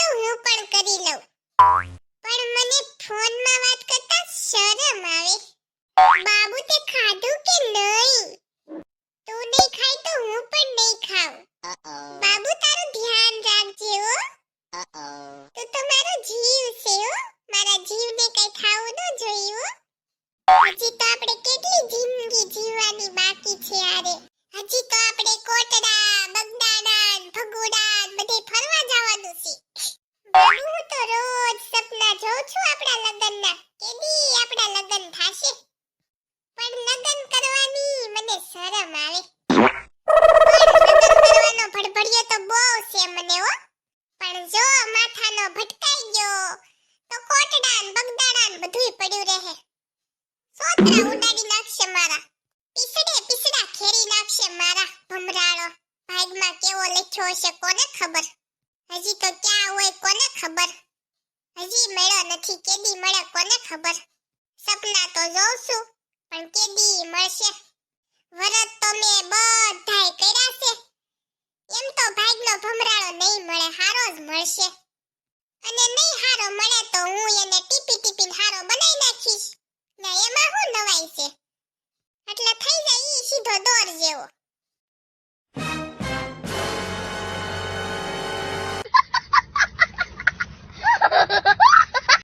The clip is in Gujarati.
તો હું પણ કરી લઉં. પણ મને ફોનમાં વાત કરતા શરમ આવે. બાબુ તે ખાધું કે નહીં શરમ આવે કરવાનો ભડભડિયો તો બહુ છે મને હો. પણ જો માથાનો ભટકાઈ ગયો, તો કોટડાન બગદાડાન બધુંય પડ્યું રહે. સોતરા ઉડાડી નાખશે મારા. પીસડે પીસડા ખેરી નાખશે મારા ભમરાળો. ભાગમાં કેવો લખ્યો હશે કોને ખબર? હજી તો ક્યાં હોય કોને ખબર? હજી મળ્યો નથી, કેદી મળે કોને ખબર? સપના તો જોઉં છું, પણ કેદી મળશે? વરત તો મે બધાય કર્યા છે. એમ તો ભાગનો ભમરાળો નહીં મળે, હારો જ મળશે.